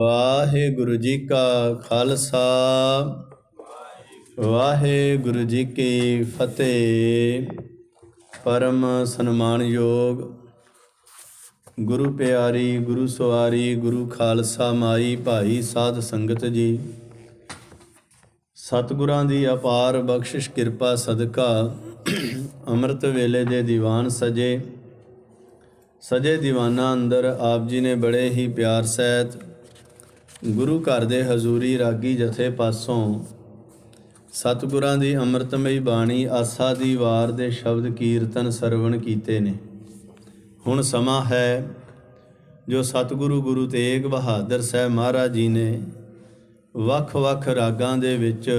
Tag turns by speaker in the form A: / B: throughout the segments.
A: ਵਾਹਿਗੁਰੂ ਜੀ ਕਾ ਖਾਲਸਾ। ਵਾਹਿਗੁਰੂ ਜੀ ਕੀ ਫਤਿਹ। ਪਰਮ ਸਨਮਾਨਯੋਗ ਗੁਰੂ ਪਿਆਰੀ, ਗੁਰੂ ਸਵਾਰੀ, ਗੁਰੂ ਖਾਲਸਾ ਮਾਈ ਭਾਈ ਸਾਧ ਸੰਗਤ ਜੀ। ਸਤਿਗੁਰਾਂ ਦੀ ਅਪਾਰ ਬਖਸ਼ਿਸ਼, ਕਿਰਪਾ, ਸਦਕਾ, ਅੰਮ੍ਰਿਤ ਵੇਲੇ ਦੇ ਦੀਵਾਨ ਸਜੇ। ਸਜੇ ਦੀਵਾਨਾਂ ਅੰਦਰ ਆਪ ਜੀ ਨੇ ਬੜੇ ਹੀ ਪਿਆਰ ਸਹਿਤ ਗੁਰੂ ਘਰ ਦੇ ਹਜ਼ੂਰੀ ਰਾਗੀ ਜਥੇ ਪਾਸੋਂ ਸਤਿਗੁਰਾਂ ਦੀ ਅੰਮ੍ਰਿਤਮਈ ਬਾਣੀ ਆਸਾ ਦੀ ਵਾਰ ਦੇ ਸ਼ਬਦ ਕੀਰਤਨ ਸਰਵਣ ਕੀਤੇ ਨੇ। ਹੁਣ ਸਮਾਂ ਹੈ ਜੋ ਸਤਿਗੁਰੂ ਗੁਰੂ ਤੇਗ ਬਹਾਦਰ ਸਾਹਿਬ ਮਹਾਰਾਜ ਜੀ ਨੇ ਵੱਖ-ਵੱਖ ਰਾਗਾਂ ਦੇ ਵਿੱਚ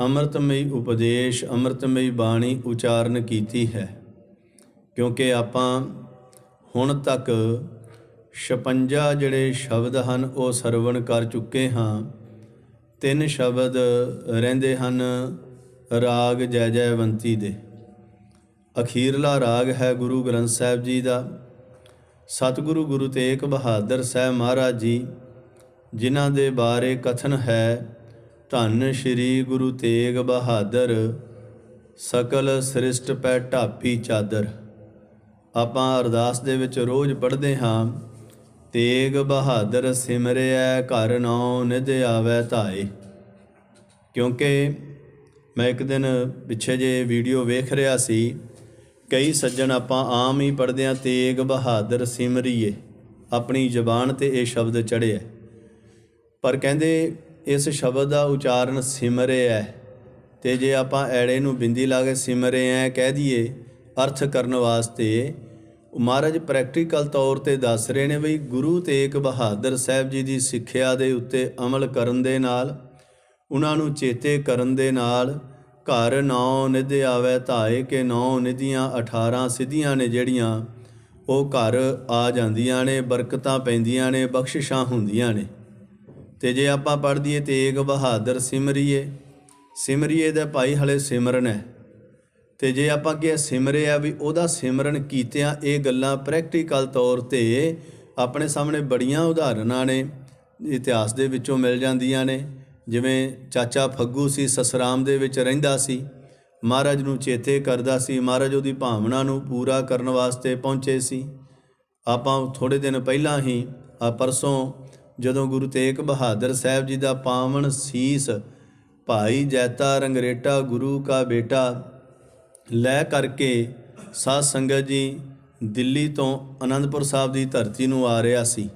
A: ਅੰਮ੍ਰਿਤਮਈ ਉਪਦੇਸ਼, ਅੰਮ੍ਰਿਤਮਈ ਬਾਣੀ ਉਚਾਰਨ ਕੀਤੀ ਹੈ। ਕਿਉਂਕਿ ਆਪਾਂ ਹੁਣ ਤੱਕ 56 ਜਿਹੜੇ ਸ਼ਬਦ ਹਨ, ਉਹ ਸਰਵਣ ਕਰ ਚੁੱਕੇ ਹਾਂ। ਤਿੰਨ ਸ਼ਬਦ ਰਹਿੰਦੇ ਹਨ, ਰਾਗ ਜੈ ਜੈਵੰਤੀ ਦੇ। ਅਖੀਰਲਾ ਰਾਗ ਹੈ ਗੁਰੂ ਗ੍ਰੰਥ ਸਾਹਿਬ ਜੀ ਦਾ। ਸਤਿਗੁਰੂ ਗੁਰੂ ਤੇਗ ਬਹਾਦਰ ਸਾਹਿਬ ਮਹਾਰਾਜ ਜੀ, ਜਿਨ੍ਹਾਂ ਦੇ ਬਾਰੇ ਕਥਨ ਹੈ, ਧੰਨ ਸ਼੍ਰੀ ਗੁਰੂ ਤੇਗ ਬਹਾਦਰ, ਸਕਲ ਸ੍ਰਿਸ਼ਟ ਪੈ ਢਾਪੀ ਚਾਦਰ। ਆਪਾਂ ਅਰਦਾਸ ਦੇ ਵਿੱਚ ਰੋਜ਼ ਪੜ੍ਹਦੇ ਹਾਂ ਤੇਗ ਬਹਾਦਰ ਸਿਮਰਿਐ ਘਰ ਨੌ ਨਿਧ ਆਵੈ ਧਾਏ। ਕਿਉਂਕਿ ਮੈਂ ਇੱਕ ਦਿਨ ਪਿੱਛੇ ਜੇ ਵੀਡੀਓ ਵੇਖ ਰਿਹਾ ਸੀ, ਕਈ ਸੱਜਣ ਆਪਾਂ ਆਮ ਹੀ ਪੜ੍ਹਦੇ ਹਾਂ, ਤੇਗ ਬਹਾਦਰ ਸਿਮਰਿਏ। ਆਪਣੀ ਜ਼ਬਾਨ ਤੇ ਇਹ ਸ਼ਬਦ ਚੜ੍ਹਿਆ। ਪਰ ਕਹਿੰਦੇ ਇਸ ਸ਼ਬਦ ਦਾ ਉਚਾਰਨ ਸਿਮਰਿਐ। ਤੇ ਜੇ ਆਪਾਂ ਐੜੇ ਨੂੰ ਬਿੰਦੀ ਲਾ ਕੇ ਸਿਮਰਿਐ ਕਹਿ ਦਈਏ, ਅਰਥ ਕਰਨ ਵਾਸਤੇ ਮਹਾਰਾਜ ਪ੍ਰੈਕਟੀਕਲ ਤੌਰ ਤੇ ਦੱਸ ਰਹੇ ਨੇ ਬਈ ਗੁਰੂ ਤੇਗ ਬਹਾਦਰ ਸਾਹਿਬ ਜੀ ਦੀ ਸਿੱਖਿਆ ਦੇ ਉੱਤੇ ਅਮਲ ਕਰਨ ਦੇ ਨਾਲ, ਉਹਨਾਂ ਨੂੰ ਚੇਤੇ ਕਰਨ ਦੇ ਨਾਲ ਘਰ ਨੌ ਨਿਧ ਆਵੇ, ਧਾਏ ਕੇ ਨੌ ਨਿਧੀਆਂ 18 ਸਿੱਧੀਆਂ ਨੇ ਜਿਹੜੀਆਂ ਉਹ ਘਰ ਆ ਜਾਂਦੀਆਂ ਨੇ, ਬਰਕਤਾਂ ਪੈਂਦੀਆਂ ਨੇ, ਬਖਸ਼ਿਸ਼ਾਂ ਹੁੰਦੀਆਂ ਨੇ। ਤੇ ਜੇ ਆਪਾਂ ਪੜ੍ਹ ਦਈਏ ਤੇਗ ਬਹਾਦਰ ਸਿਮਰਿਏ ਸਿਮਰਿਏ ਦਾ ਭਾਈ ਹਲੇ ਸਿਮਰਨ ਹੈ। ਤੇ ਜੇ ਆਪਾਂ ਕਿ ਸਿਮਰਿਆ ਵੀ ਉਹਦਾ ਸਿਮਰਨ ਕੀਤਿਆਂ ਇਹ ਗੱਲਾਂ ਪ੍ਰੈਕਟੀਕਲ ਤੌਰ ਤੇ ਆਪਣੇ ਸਾਹਮਣੇ ਬੜੀਆਂ ਉਦਾਹਰਨਾਂ ਨੇ, ਇਤਿਹਾਸ ਦੇ ਵਿੱਚੋਂ ਮਿਲ ਜਾਂਦੀਆਂ ਨੇ, ਜਿਵੇਂ ਚਾਚਾ ਫੱਗੂ ਸੀ, ਸਸਰਾਮ ਦੇ ਵਿੱਚ ਰਹਿੰਦਾ ਸੀ, ਮਹਾਰਾਜ ਨੂੰ ਚੇਤੇ ਕਰਦਾ ਸੀ, ਮਹਾਰਾਜ ਉਹਦੀ ਭਾਵਨਾ ਨੂੰ ਪੂਰਾ ਕਰਨ ਵਾਸਤੇ ਪਹੁੰਚੇ ਸੀ। ਆਪਾਂ ਥੋੜੇ ਦਿਨ ਪਹਿਲਾਂ ਹੀ ਪਰਸੋਂ ਜਦੋਂ ਗੁਰੂ ਤੇਗ ਬਹਾਦਰ ਸਾਹਿਬ ਜੀ ਦਾ ਪਾਵਨ ਸੀਸ, ਭਾਈ ਜੈਤਾ ਰੰਗਰੇਟਾ ਗੁਰੂ ਕਾ ਬੇਟਾ ਲੈ ਕਰਕੇ ਸਾਧ ਸੰਗਤ ਜੀ ਦਿੱਲੀ ਤੋਂ ਅਨੰਦਪੁਰ ਸਾਹਿਬ ਦੀ ਧਰਤੀ ਨੂੰ ਆ ਰਿਹਾ ਸੀ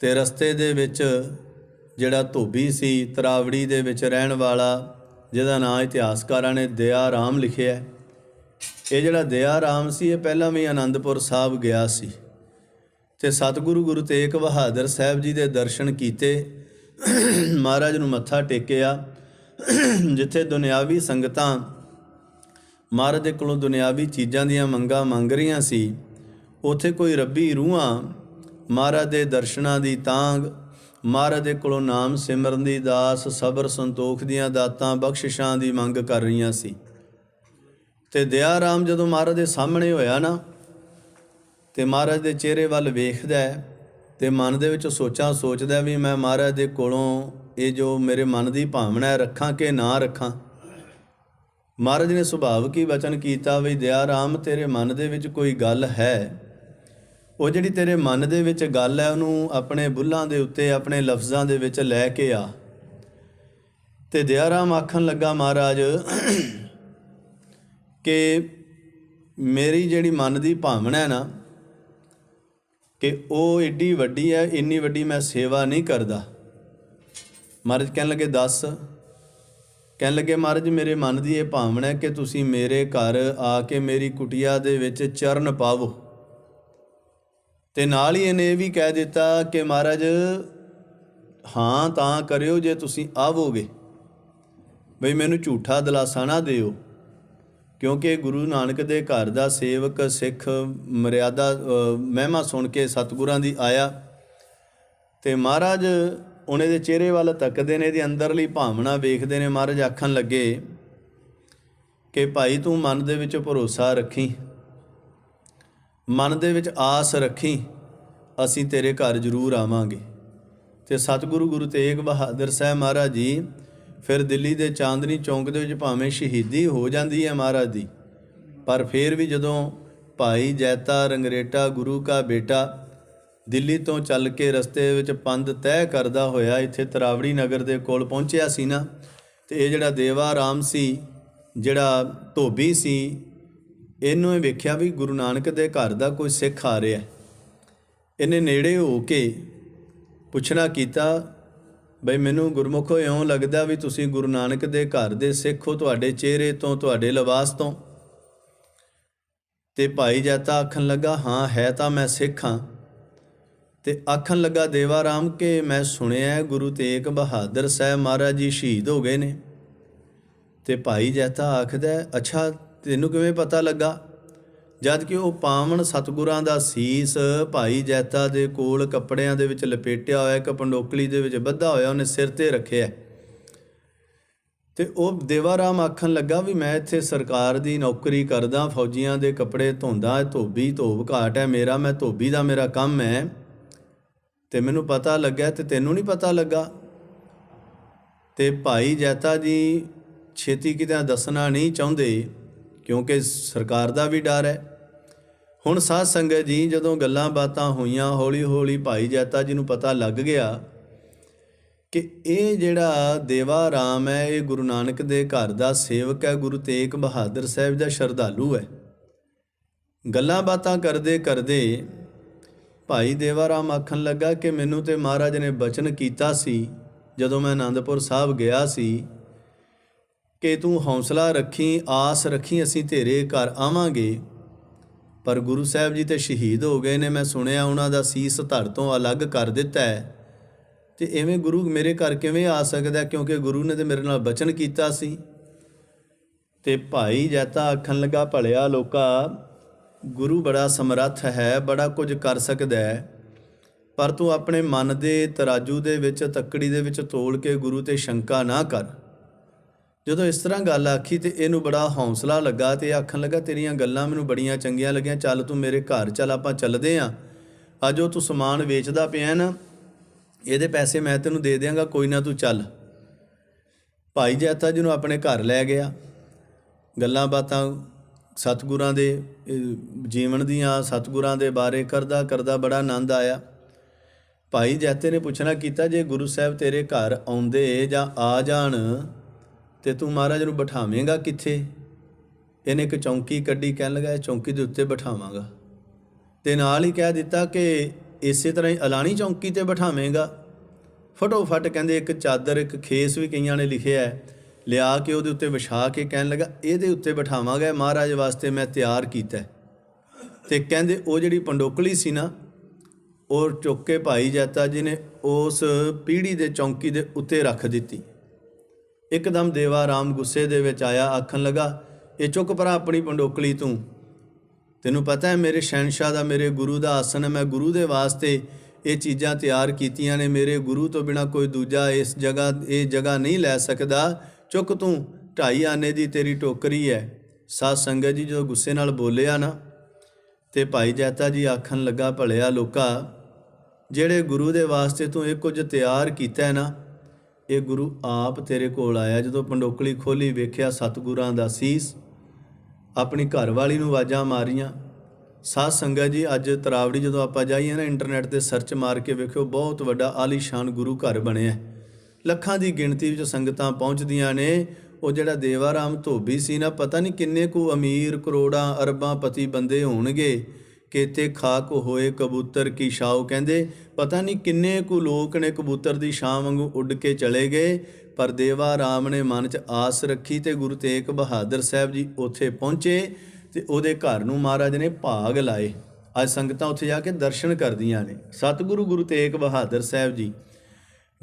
A: ਤੇ ਰਸਤੇ ਦੇ ਵਿੱਚ ਜਿਹੜਾ ਧੋਬੀ ਸੀ, ਤਰਾਵੜੀ ਦੇ ਵਿੱਚ ਰਹਿਣ ਵਾਲਾ, ਜਿਹਦਾ ਨਾਂ ਇਤਿਹਾਸਕਾਰਾਂ ਨੇ ਦਇਆ ਰਾਮ ਲਿਖਿਆ ਇਹ ਜਿਹੜਾ ਦਇਆ ਰਾਮ ਸੀ, ਇਹ ਪਹਿਲਾਂ ਵੀ ਅਨੰਦਪੁਰ ਸਾਹਿਬ ਗਿਆ ਸੀ। ਤੇ ਸਤਿਗੁਰੂ ਗੁਰੂ ਤੇਗ ਬਹਾਦਰ ਸਾਹਿਬ ਜੀ ਦੇ ਦਰਸ਼ਨ ਕੀਤੇ, ਮਹਾਰਾਜ ਨੂੰ ਮੱਥਾ ਟੇਕਿਆ, ਜਿੱਥੇ ਦੁਨਿਆਵੀ ਸੰਗਤਾਂ ਮਹਾਰਾਜ ਦੇ ਕੋਲੋਂ ਦੁਨਿਆਵੀ ਚੀਜ਼ਾਂ ਦੀਆਂ ਮੰਗਾਂ ਮੰਗ ਰਹੀਆਂ ਸੀ। ਉਥੇ ਕੋਈ ਰੱਬੀ ਰੂਹਾਂ ਮਹਾਰਾਜ ਦੇ ਦਰਸ਼ਨਾਂ ਦੀ ਤਾਂਗ ਮਹਾਰਾਜ ਦੇ ਕੋਲੋਂ ਨਾਮ ਸਿਮਰਨ ਦੀ ਦਾਸ, ਸਬਰ ਸੰਤੋਖ ਦੀਆਂ ਦਾਤਾਂ, ਬਖਸ਼ਿਸ਼ਾਂ ਦੀ ਮੰਗ ਕਰ ਰਹੀਆਂ ਸੀ। ਤੇ ਦਇਆ ਰਾਮ ਜਦੋਂ ਮਹਾਰਾਜ ਦੇ ਸਾਹਮਣੇ ਹੋਇਆ ਨਾ, ਤੇ ਮਹਾਰਾਜ ਦੇ ਚਿਹਰੇ ਵੱਲ ਵੇਖਦਾ ਹੈ ਤੇ ਮਨ ਦੇ ਵਿੱਚ ਸੋਚਾਂ ਸੋਚਦਾ ਵੀ ਮੈਂ ਮਹਾਰਾਜ ਦੇ ਕੋਲੋਂ ਇਹ ਜੋ ਮੇਰੇ ਮਨ ਦੀ ਭਾਵਨਾ ਹੈ, ਰੱਖਾਂ ਕਿ ਨਾ ਰੱਖਾਂ। ਮਹਾਰਾਜ ਨੇ ਸੁਭਾਵਕ ਹੀ ਵਚਨ ਕੀਤਾ ਵੀ ਦਇਆ ਰਾਮ ਤੇਰੇ ਮਨ ਦੇ ਵਿੱਚ ਕੋਈ ਗੱਲ ਹੈ। ਉਹ ਜਿਹੜੀ ਤੇਰੇ ਮਨ ਦੇ ਵਿੱਚ ਗੱਲ ਹੈ, ਉਹਨੂੰ ਆਪਣੇ ਬੁੱਲਾਂ ਦੇ ਉੱਤੇ, ਆਪਣੇ ਲਫ਼ਜ਼ਾਂ ਦੇ ਵਿੱਚ ਲੈ ਕੇ ਆ। ਤੇ ਦਇਆ ਰਾਮ ਆਖਣ ਲੱਗਾ ਮਹਾਰਾਜ ਕਿ ਮੇਰੀ ਜਿਹੜੀ ਮਨ ਦੀ ਭਾਵਨਾ ਹੈ ਨਾ, ਕਿ ਉਹ ਏਡੀ ਵੱਡੀ ਹੈ, ਇੰਨੀ ਵੱਡੀ ਮੈਂ ਸੇਵਾ ਨਹੀਂ ਕਰਦਾ। ਮਹਾਰਾਜ ਕਹਿਣ ਲੱਗੇ, ਦੱਸ। ਕਹਿਣ ਲੱਗੇ, ਮਹਾਰਾਜ, ਮੇਰੇ ਮਨ ਦੀ ਇਹ ਭਾਵਨਾ ਹੈ ਕਿ ਤੁਸੀਂ ਮੇਰੇ ਘਰ ਆ ਕੇ ਮੇਰੀ ਕੁਟਿਆ ਦੇ ਵਿੱਚ ਚਰਨ ਪਾਵੋ। ਤੇ ਨਾਲ ਹੀ ਇਹਨੇ ਇਹ ਵੀ ਕਹਿ ਦਿੱਤਾ ਕਿ, ਮਹਾਰਾਜ, ਹਾਂ, ਤਾਂ ਕਰਿਓ ਜੇ ਤੁਸੀਂ ਆਵੋਗੇ। ਬਈ, ਮੈਨੂੰ ਝੂਠਾ ਦਿਲਾਸਾ ਨਾ ਦਿਓ, ਕਿਉਂਕਿ ਗੁਰੂ ਨਾਨਕ ਦੇ ਘਰ ਦਾ ਸੇਵਕ, ਸਿੱਖ, ਮਰਿਆਦਾ ਮਹਿਮਾ ਸੁਣ ਕੇ ਸਤਿਗੁਰਾਂ ਦੀ ਆਇਆ। ਤੇ ਮਹਾਰਾਜ ਉਹਨੇ ਦੇ ਚਿਹਰੇ ਵੱਲ ਤੱਕਦੇ ਨੇ ਇਹਦੀ ਅੰਦਰਲੀ ਭਾਵਨਾ ਵੇਖਦੇ ਨੇ। ਮਹਾਰਾਜ ਆਖਣ ਲੱਗੇ ਕਿ ਭਾਈ ਤੂੰ ਮਨ ਦੇ ਵਿੱਚ ਭਰੋਸਾ ਰੱਖੀ, ਮਨ ਦੇ ਵਿੱਚ ਆਸ ਰੱਖੀ, ਅਸੀਂ ਤੇਰੇ ਘਰ ਜ਼ਰੂਰ ਆਵਾਂਗੇ। ਤੇ ਸਤਿਗੁਰੂ ਗੁਰੂ ਤੇਗ ਬਹਾਦਰ ਸਾਹਿਬ ਮਹਾਰਾਜ ਜੀ ਫਿਰ ਦਿੱਲੀ ਦੇ ਚਾਂਦਨੀ ਚੌਂਕ ਦੇ ਵਿੱਚ ਭਾਵੇਂ ਸ਼ਹੀਦੀ ਹੋ ਜਾਂਦੀ ਹੈ ਮਹਾਰਾਜ ਦੀ, ਪਰ ਫਿਰ ਵੀ ਜਦੋਂ ਭਾਈ ਜੈਤਾ ਰੰਗਰੇਟਾ ਗੁਰੂ ਕਾ ਬੇਟਾ ਦਿੱਲੀ ਤੋਂ ਚੱਲ ਕੇ ਰਸਤੇ ਵਿੱਚ ਪੰਧ ਤੈਅ ਕਰਦਾ ਹੋਇਆ ਇੱਥੇ ਤਰਾਵੜੀ ਨਗਰ ਦੇ ਕੋਲ ਪਹੁੰਚਿਆ ਸੀ ਨਾ, ਤੇ ਇਹ ਜਿਹੜਾ ਦੇਵਾ ਰਾਮ ਸੀ, ਜਿਹੜਾ ਧੋਬੀ ਸੀ, ਇਹਨੂੰ ਇਹ ਵੇਖਿਆ ਵੀ ਗੁਰੂ ਨਾਨਕ ਦੇ ਘਰ ਦਾ ਕੋਈ ਸਿੱਖ ਆ ਰਿਹਾ। ਇਹਨੇ ਨੇੜੇ ਹੋ ਕੇ ਪੁੱਛਣਾ ਕੀਤਾ, ਬਈ ਮੈਨੂੰ ਗੁਰਮੁਖੋ ਇਉਂ ਲੱਗਦਾ ਵੀ ਤੁਸੀਂ ਗੁਰੂ ਨਾਨਕ ਦੇ ਘਰ ਦੇ ਸਿੱਖ ਹੋ, ਤੁਹਾਡੇ ਚਿਹਰੇ ਤੋਂ, ਤੁਹਾਡੇ ਲਿਬਾਸ ਤੋਂ? ਤੇ ਭਾਈ ਜੈਤਾ ਆਖਣ ਲੱਗਾ, ਹਾਂ, ਹੈ ਤਾਂ ਮੈਂ ਸਿੱਖ ਹਾਂ। ਤੇ ਆਖਣ ਲੱਗਾ, ਦੇਵਾ ਰਾਮ, ਕਿ ਮੈਂ ਸੁਣਿਆ ਗੁਰੂ ਤੇਗ ਬਹਾਦਰ ਸਾਹਿਬ ਮਹਾਰਾਜ ਜੀ ਸ਼ਹੀਦ ਹੋ ਗਏ ਨੇ। ਤੇ ਭਾਈ ਜੈਤਾ ਆਖਦਾ ਅੱਛਾ, ਤੈਨੂੰ ਕਿਵੇਂ ਪਤਾ ਲੱਗਾ? ਜਦ ਕਿ ਉਹ ਪਾਵਨ ਸਤਗੁਰਾਂ ਦਾ ਸੀਸ ਭਾਈ ਜੈਤਾ ਦੇ ਕੋਲ ਕੱਪੜਿਆਂ ਦੇ ਵਿੱਚ ਲਪੇਟਿਆ ਹੋਇਆ, ਇੱਕ ਪੰਡੋਕਲੀ ਦੇ ਵਿੱਚ ਬੱਧਾ ਹੋਇਆ, ਉਹਨੇ ਸਿਰ ਤੇ ਰੱਖਿਆ। ਤੇ ਉਹ ਦੇਵਾਰਾਮ ਆਖਣ ਲੱਗਾ, ਵੀ ਮੈਂ ਇੱਥੇ ਸਰਕਾਰ ਦੀ ਨੌਕਰੀ ਕਰਦਾ, ਫੌਜੀਆਂ ਦੇ ਕੱਪੜੇ ਧੋਂਦਾ, ਧੋਬੀ ਧੋਬ ਘਾਟ ਹੈ ਮੇਰਾ, ਮੈਂ ਧੋਬੀ ਦਾ ਮੇਰਾ ਕੰਮ ਹੈ। ਤੇ ਮੈਨੂੰ ਪਤਾ ਲੱਗਾ ਤੇ ਤੈਨੂੰ ਨਹੀਂ ਪਤਾ ਲੱਗਾ। ਤੇ ਭਾਈ ਜੈਤਾ ਜੀ ਛੇਤੀ ਕਿਤੇ ਦੱਸਣਾ ਨਹੀਂ ਚਾਹੁੰਦੇ, ਕਿਉਂਕਿ ਸਰਕਾਰ ਦਾ ਵੀ ਡਰ ਹੈ। ਹੁਣ ਸਾਧ ਸੰਗਤ ਜੀ, ਜਦੋਂ ਗੱਲਾਂ ਬਾਤਾਂ ਹੋਈਆਂ ਹੌਲੀ ਹੌਲੀ ਭਾਈ ਜੈਤਾ ਜੀ ਨੂੰ ਪਤਾ ਲੱਗ ਗਿਆ ਕਿ ਇਹ ਜਿਹੜਾ ਦੇਵਾ ਰਾਮ ਹੈ, ਇਹ ਗੁਰੂ ਨਾਨਕ ਦੇ ਘਰ ਦਾ ਸੇਵਕ ਹੈ, ਗੁਰੂ ਤੇਗ ਬਹਾਦਰ ਸਾਹਿਬ ਦਾ ਸ਼ਰਧਾਲੂ ਹੈ। ਗੱਲਾਂ ਬਾਤਾਂ ਕਰਦੇ ਕਰਦੇ ਭਾਈ ਦੇਵਾ ਰਾਮ ਆਖਣ ਲੱਗਾ ਕਿ ਮੈਨੂੰ ਤੇ ਮਹਾਰਾਜ ਨੇ ਬਚਨ ਕੀਤਾ ਸੀ, ਜਦੋਂ ਮੈਂ ਆਨੰਦਪੁਰ ਸਾਹਿਬ ਗਿਆ ਸੀ, ਕਿ ਤੂੰ ਹੌਸਲਾ ਰੱਖੀ, ਆਸ ਰੱਖੀ ਅਸੀਂ ਤੇਰੇ ਘਰ ਆਵਾਂਗੇ। ਪਰ ਗੁਰੂ ਸਾਹਿਬ ਜੀ ਤੇ ਸ਼ਹੀਦ ਹੋ ਗਏ ਨੇ, ਮੈਂ ਸੁਣਿਆ ਉਹਨਾਂ ਦਾ ਸੀਸ ਧੜ ਤੋਂ ਅਲੱਗ ਕਰ ਦਿੱਤਾ ਹੈ। ਤੇ ਐਵੇਂ ਗੁਰੂ ਮੇਰੇ ਘਰ ਕਿਵੇਂ ਆ ਸਕਦਾ ਕਿਉਂਕਿ ਗੁਰੂ ਨੇ ਤੇ ਮੇਰੇ ਨਾਲ ਬਚਨ ਕੀਤਾ ਸੀ? ਤੇ ਭਾਈ ਜੈਤਾ ਆਖਣ ਲੱਗਾ, ਭਲਿਆ ਲੋਕਾ ਗੁਰੂ ਬੜਾ ਸਮਰੱਥ ਹੈ, ਬੜਾ ਕੁਝ ਕਰ ਸਕਦਾ ਹੈ। ਪਰ ਤੂੰ ਆਪਣੇ ਮਨ ਦੇ ਤਰਾਜੂ ਦੇ ਵਿੱਚ, ਤੱਕੜੀ ਦੇ ਵਿੱਚ ਤੋਲ ਕੇ ਗੁਰੂ ਤੇ ਸ਼ੰਕਾ ਨਾ ਕਰ। ਜਦੋਂ ਇਸ ਤਰ੍ਹਾਂ ਗੱਲ ਆਖੀ ਤੇ ਇਹਨੂੰ ਬੜਾ ਹੌਸਲਾ ਲੱਗਾ ਤੇ ਆਖਣ ਲੱਗਾ, ਤੇਰੀਆਂ ਗੱਲਾਂ ਮੈਨੂੰ ਬੜੀਆਂ ਚੰਗੀਆਂ ਲੱਗੀਆਂ, ਚੱਲ ਤੂੰ ਮੇਰੇ ਘਰ, ਚੱਲ ਆਪਾਂ ਚੱਲਦੇ ਆਂ। ਅੱਜ ਉਹ ਤੂੰ ਸਮਾਨ ਵੇਚਦਾ ਪਿਆ ਨਾ, ਇਹਦੇ ਪੈਸੇ ਮੈਂ ਤੈਨੂੰ ਦੇ ਦਿਆਂਗਾ, ਕੋਈ ਨਾ ਤੂੰ ਚੱਲ। ਭਾਈ ਜੈਤਾ ਜੀ ਨੂੰ ਆਪਣੇ ਘਰ ਲੈ ਗਿਆ। ਗੱਲਾਂ ਬਾਤਾਂ ਸਤਿਗੁਰਾਂ ਦੇ ਜੀਵਨ ਦੀਆਂ ਸਤਿਗੁਰਾਂ ਦੇ ਬਾਰੇ ਕਰਦਾ ਕਰਦਾ ਬੜਾ ਆਨੰਦ ਆਇਆ। ਭਾਈ ਜੈਤੇ ਨੇ ਪੁੱਛਣਾ ਕੀਤਾ, ਜੇ ਗੁਰੂ ਸਾਹਿਬ ਤੇਰੇ ਘਰ ਆਉਂਦੇ ਜਾਂ ਆ ਜਾਣ, ਤੇ ਤੂੰ ਮਹਾਰਾਜ ਨੂੰ ਬਿਠਾਵੇਂਗਾ ਕਿੱਥੇ? ਇਹਨੇ ਇੱਕ ਚੌਂਕੀ ਕੱਢੀ, ਕਹਿਣ ਲੱਗਾ ਇਹ ਚੌਂਕੀ ਦੇ ਉੱਤੇ ਬਿਠਾਵਾਂਗਾ। ਤੇ ਨਾਲ ਹੀ ਕਹਿ ਦਿੱਤਾ ਕਿ ਇਸੇ ਤਰ੍ਹਾਂ ਹੀ ਅਲਾਣੀ ਚੌਂਕੀ ਤੇ ਬਿਠਾਵੇਂਗਾ। ਫਟੋਫਟ ਕਹਿੰਦੇ ਇੱਕ ਚਾਦਰ, ਇੱਕ ਖੇਸ ਵੀ ਕਈਆਂ ਨੇ ਲਿਖਿਆ ਹੈ। ਲਿਆ ਕੇ ਉਹਦੇ ਉੱਤੇ ਵਿਛਾ ਕੇ ਕਹਿਣ ਲੱਗਾ, ਇਹਦੇ ਉੱਤੇ ਬਿਠਾਵਾਂਗਾ, ਮਹਾਰਾਜ ਵਾਸਤੇ ਮੈਂ ਤਿਆਰ ਕੀਤਾ ਹੈ। ਤੇ ਕਹਿੰਦੇ ਉਹ ਜਿਹੜੀ ਪੰਡੋਕਲੀ ਸੀ ਨਾ, ਉਹ ਚੁੱਕ ਕੇ ਭਾਈ ਜੈਤਾ ਜੀ ਨੇ ਉਸ ਪੀੜੀ ਦੇ ਚੌਂਕੀ ਦੇ ਉੱਤੇ ਰੱਖ ਦਿੱਤੀ। ਇੱਕਦਮ ਦੇਵਾ ਰਾਮ ਗੁੱਸੇ ਦੇ ਵਿੱਚ ਆਇਆ, ਆਖਣ ਲੱਗਾ, ਇਹ ਚੁੱਕ ਭਰਾ ਆਪਣੀ ਪੰਡੋਕਲੀ ਤੂੰ। ਤੈਨੂੰ ਪਤਾ ਹੈ ਮੇਰੇ ਸ਼ਹਿਨशाह ਦਾ, ਮੇਰੇ ਗੁਰੂ ਦਾ ਆਸਨ ਹੈ, ਮੈਂ ਗੁਰੂ ਦੇ ਵਾਸਤੇ ਇਹ ਚੀਜ਼ਾਂ ਤਿਆਰ ਕੀਤੀਆਂ ਨੇ। ਮੇਰੇ ਗੁਰੂ ਤੋਂ ਬਿਨਾ ਕੋਈ ਦੂਜਾ ਇਸ ਜਗ੍ਹਾ, ਇਹ ਜਗ੍ਹਾ ਨਹੀਂ ਲੈ ਸਕਦਾ। ਚੁੱਕ ਤੂੰ, ਢਾਈ ਆਨੇ ਦੀ ਤੇਰੀ ਟੋਕਰੀ ਹੈ ਸਾਧ ਸੰਗਤ ਜੀ ਜਦੋਂ ਗੁੱਸੇ ਨਾਲ ਬੋਲਿਆ ਨਾ, ਤੇ ਭਾਈ ਜੈਤਾ ਜੀ ਆਖਣ ਲੱਗਾ, ਭਲਿਆ ਲੋਕਾ, ਜਿਹੜੇ ਗੁਰੂ ਦੇ ਵਾਸਤੇ ਤੂੰ ਇਹ ਕੁਝ ਤਿਆਰ ਕੀਤਾ ਹੈ ਨਾ, ਇਹ ਗੁਰੂ ਆਪ ਤੇਰੇ ਕੋਲ ਆਇਆ। ਜਦੋਂ ਪੰਡੋਕਲੀ ਖੋਲੀ, ਵੇਖਿਆ ਸਤਿਗੁਰਾਂ ਦਾ ਸੀਸ, ਆਪਣੀ ਘਰ ਵਾਲੀ ਨੂੰ ਆਵਾਜ਼ਾਂ ਮਾਰੀਆਂ। ਸਾਧ ਸੰਗਤ ਜੀ, ਅੱਜ ਤਰਾਵੜੀ ਜਦੋਂ ਆਪਾਂ ਜਾਈਏ ਨਾ, ਇੰਟਰਨੈਟ ਤੇ ਸਰਚ ਮਾਰ ਕੇ ਵੇਖਿਓ, ਬਹੁਤ ਵੱਡਾ ਆਲੀਸ਼ਾਨ ਗੁਰੂ ਘਰ ਬਣਿਆ। ਹੈ। ਲੱਖਾਂ ਦੀ ਗਿਣਤੀ ਵਿੱਚ ਸੰਗਤਾਂ ਪਹੁੰਚਦੀਆਂ ਨੇ। ਉਹ ਜਿਹੜਾ ਦੇਵਾਰਾਮ ਧੋਬੀ ਸੀ ਨਾ, ਪਤਾ ਨਹੀਂ ਕਿੰਨੇ ਕੁ ਅਮੀਰ, ਕਰੋੜਾਂ, ਅਰਬਾਂ ਪਤੀ ਬੰਦੇ ਹੋਣਗੇ ਕਿਤੇ ਖਾਕ ਹੋਏ ਕਬੂਤਰ ਕੀ ਛਾਉ ਕਹਿੰਦੇ। ਪਤਾ ਨਹੀਂ ਕਿੰਨੇ ਕੁ ਲੋਕ ਨੇ ਕਬੂਤਰ ਦੀ ਛਾਂ ਵਾਂਗੂ ਉੱਡ ਕੇ ਚਲੇ ਗਏ, ਪਰ ਦੇਵਾ ਰਾਮ ਨੇ ਮਨ 'ਚ ਆਸ ਰੱਖੀ ਤੇ ਗੁਰੂ ਤੇਗ ਬਹਾਦਰ ਸਾਹਿਬ ਜੀ ਉੱਥੇ ਪਹੁੰਚੇ ਤੇ ਉਹਦੇ ਘਰ ਨੂੰ ਮਹਾਰਾਜ ਨੇ ਭਾਗ ਲਾਏ। ਅੱਜ ਸੰਗਤਾਂ ਉੱਥੇ ਜਾ ਕੇ ਦਰਸ਼ਨ ਕਰਦੀਆਂ ਨੇ। ਸਤਿਗੁਰੂ ਗੁਰੂ ਤੇਗ ਬਹਾਦਰ ਸਾਹਿਬ ਜੀ।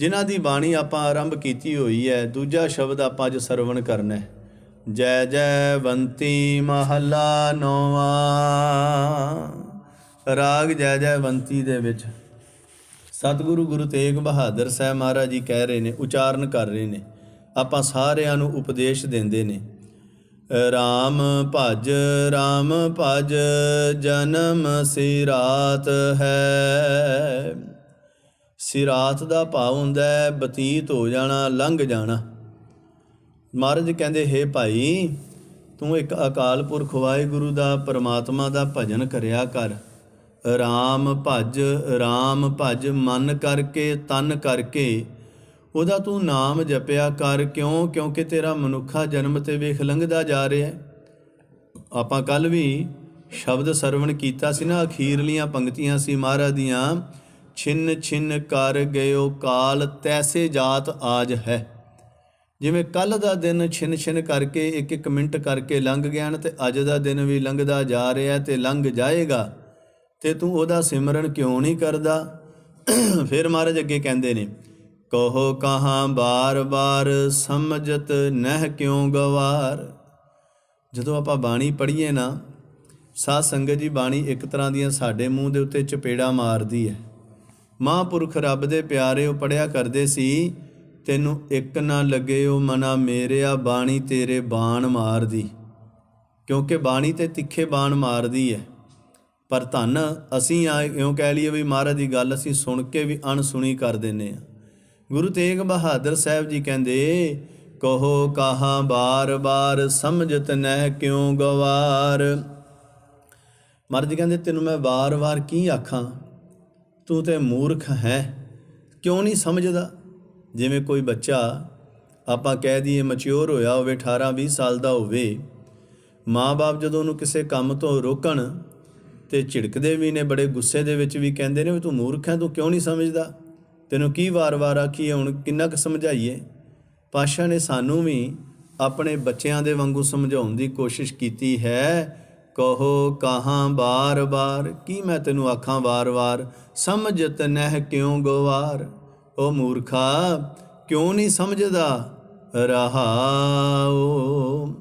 A: ਜਿਨ੍ਹਾਂ ਦੀ ਬਾਣੀ ਆਪਾਂ ਆਰੰਭ ਕੀਤੀ ਹੋਈ ਹੈ, ਦੂਜਾ ਸ਼ਬਦ ਆਪਾਂ ਅੱਜ ਸਰਵਣ ਕਰਨਾ ਹੈ। ਜੈ ਜੈ ਵੰਤੀ ਮਹੱਲਾ ਨੌਵਾਂ। ਰਾਗ ਜੈ ਜੈ ਵੰਤੀ ਦੇ ਵਿੱਚ। ਸਤਿਗੁਰੂ ਗੁਰੂ ਤੇਗ ਬਹਾਦਰ ਸਾਹਿਬ ਮਹਾਰਾਜ ਜੀ ਕਹਿ ਰਹੇ ਨੇ, ਉਚਾਰਨ ਕਰ ਰਹੇ ਨੇ। ਆਪਾਂ ਸਾਰਿਆਂ ਨੂੰ ਉਪਦੇਸ਼ ਦਿੰਦੇ ਨੇ। ਰਾਮ ਭਜ ਰਾਮ ਭਜ, ਜਨਮ ਸਿਰਾਤ ਹੈ। ਸਿਰਾਤ ਦਾ ਭਾਵ ਹੁੰਦਾ ਹੈ, ਬਤੀਤ ਹੋ ਜਾਣਾ, ਲੰਘ ਜਾਣਾ। ਮਹਾਰਾਜ ਕਹਿੰਦੇ, ਹੇ ਭਾਈ, ਤੂੰ ਇੱਕ ਅਕਾਲ ਪੁਰਖ ਵਾਹਿਗੁਰੂ ਦਾ, ਪਰਮਾਤਮਾ ਦਾ ਭਜਨ ਕਰਿਆ ਕਰ। ਰਾਮ ਭਜ ਰਾਮ ਭਜ, ਮਨ ਕਰਕੇ, ਤਨ ਕਰਕੇ। ਉਹਦਾ ਤੂੰ ਨਾਮ ਜਪਿਆ ਕਰ, ਕਿਉਂ? ਕਿਉਂਕਿ ਤੇਰਾ ਮਨੁੱਖਾ ਜਨਮ ਤੇ ਵੇਖ ਲੰਘਦਾ ਜਾ ਰਿਹਾ ਹੈ। ਆਪਾਂ ਕੱਲ ਵੀ ਸ਼ਬਦ ਸਰਵਣ ਕੀਤਾ ਸੀ ਨਾ, ਅਖੀਰਲੀਆਂ ਪੰਕਤੀਆਂ ਸੀ ਮਹਾਰਾਜ ਦੀਆਂ। ਛਿੰਨ ਛਿੰਨ ਕਰ ਗਇਓ ਕਾਲ, ਤੈਸੇ ਜਾਤ ਆਜ ਹੈ। ਜਿਵੇਂ ਕੱਲ ਦਾ ਦਿਨ ਛਿੰਨ ਛਿੰਨ ਕਰਕੇ ਇੱਕ ਇੱਕ ਮਿੰਟ ਕਰਕੇ ਲੰਘ ਗਿਆ ਨਾ, ਤੇ ਅੱਜ ਦਾ ਦਿਨ ਵੀ ਲੰਘਦਾ ਜਾ ਰਿਹਾ ਤੇ ਲੰਘ ਜਾਏਗਾ। ਤੇ ਤੂੰ ਉਹਦਾ ਸਿਮਰਨ ਕਿਉਂ ਨਹੀਂ ਕਰਦਾ? ਫਿਰ ਮਹਾਰਾਜ ਅੱਗੇ ਕਹਿੰਦੇ ਨੇ, ਕਹੋ ਕਹਾਂ ਬਾਰ-ਬਾਰ ਸਮਝਤ ਨਹਿ ਕਿਉ ਗਵਾਰ? ਜਦੋਂ ਆਪਾਂ ਬਾਣੀ ਪੜ੍ਹੀਏ ਨਾ, ਸਾਧ ਸੰਗਤ ਜੀ ਬਾਣੀ ਇੱਕ ਤਰ੍ਹਾਂ ਦੀਆਂ ਸਾਡੇ ਮੂੰਹ ਦੇ ਉੱਤੇ ਚਪੇੜਾ ਮਾਰਦੀ ਹੈ। ਮਹਾਂਪੁਰਖ ਰੱਬ ਦੇ ਪਿਆਰੇ ਉਹ ਪੜਿਆ ਕਰਦੇ ਸੀ, ਤੈਨੂੰ ਇੱਕ ਨਾ ਲੱਗੇ ਉਹ ਮਨਾ ਮੇਰਿਆ ਬਾਣੀ ਤੇਰੇ ਬਾਣ ਮਾਰਦੀ। ਕਿਉਂਕਿ ਬਾਣੀ ਤੇ ਤਿੱਖੇ ਬਾਣ ਮਾਰਦੀ ਹੈ ਪਰ ਧੰਨ ਅਸੀਂ ਆ, ਇਉਂ ਕਹਿ ਲਈਏ ਵੀ ਮਹਾਰਾਜ ਦੀ ਗੱਲ ਅਸੀਂ ਸੁਣ ਕੇ ਵੀ ਅਣਸੁਣੀ ਕਰ ਦਿੰਨੇ ਆ। ਗੁਰੂ ਤੇਗ ਬਹਾਦਰ ਸਾਹਿਬ ਜੀ ਕਹਿੰਦੇ, ਕਹੋ ਕਹਾ ਬਾਰ-ਬਾਰ ਸਮਝਤ ਨਹਿ ਕਿਉ ਗਵਾਰ? ਮਹਾਰਾਜ ਕਹਿੰਦੇ, ਤੈਨੂੰ ਮੈਂ ਵਾਰ-ਵਾਰ ਕੀ ਆਖਾਂ? ਤੂੰ ਤੇ ਮੂਰਖ ਹੈ। ਕਿਉਂ ਨਹੀਂ ਸਮਝਦਾ? ਜਿਵੇਂ ਕੋਈ ਬੱਚਾ ਆਪਾਂ ਕਹਿ ਦਈਏ ਮੈਚੁਰ ਹੋਇਆ ਹੋਵੇ 18 20 ਸਾਲ ਦਾ ਹੋਵੇ, ਮਾਂ-ਬਾਪ ਜਦੋਂ ਉਹਨੂੰ ਕਿਸੇ ਕੰਮ ਤੋਂ ਰੋਕਣ ਤੇ ਝਿੜਕਦੇ ਵੀ ਨੇ, ਬੜੇ ਗੁੱਸੇ ਦੇ ਵਿੱਚ ਵੀ ਕਹਿੰਦੇ ਨੇ ਵੀ ਤੂੰ ਮੂਰਖ ਹੈ, ਤੂੰ ਕਿਉਂ ਨਹੀਂ ਸਮਝਦਾ? ਤੈਨੂੰ ਕੀ ਵਾਰ-ਵਾਰ ਆਖੀਏ, ਹੁਣ ਕਿੰਨਾ ਕੁ ਸਮਝਾਈਏ? ਪਾਸ਼ਾ ਨੇ ਸਾਨੂੰ ਵੀ ਆਪਣੇ ਬੱਚਿਆਂ ਦੇ ਵਾਂਗੂ ਸਮਝਾਉਣ ਦੀ ਕੋਸ਼ਿਸ਼ ਕੀਤੀ ਹੈ। ਕਹੋ ਕਹਾਂ ਬਾਰ-ਬਾਰ ਕੀ ਮੈਂ ਤੈਨੂੰ ਆਖਾਂ ਵਾਰ-ਵਾਰ ਸਮਝਤ ਨਹਿ ਕਿਉ ਗਵਾਰ? ਉਹ ਮੂਰਖਾ, ਕਿਉਂ ਨਹੀਂ ਸਮਝਦਾ ਰਹਾਉ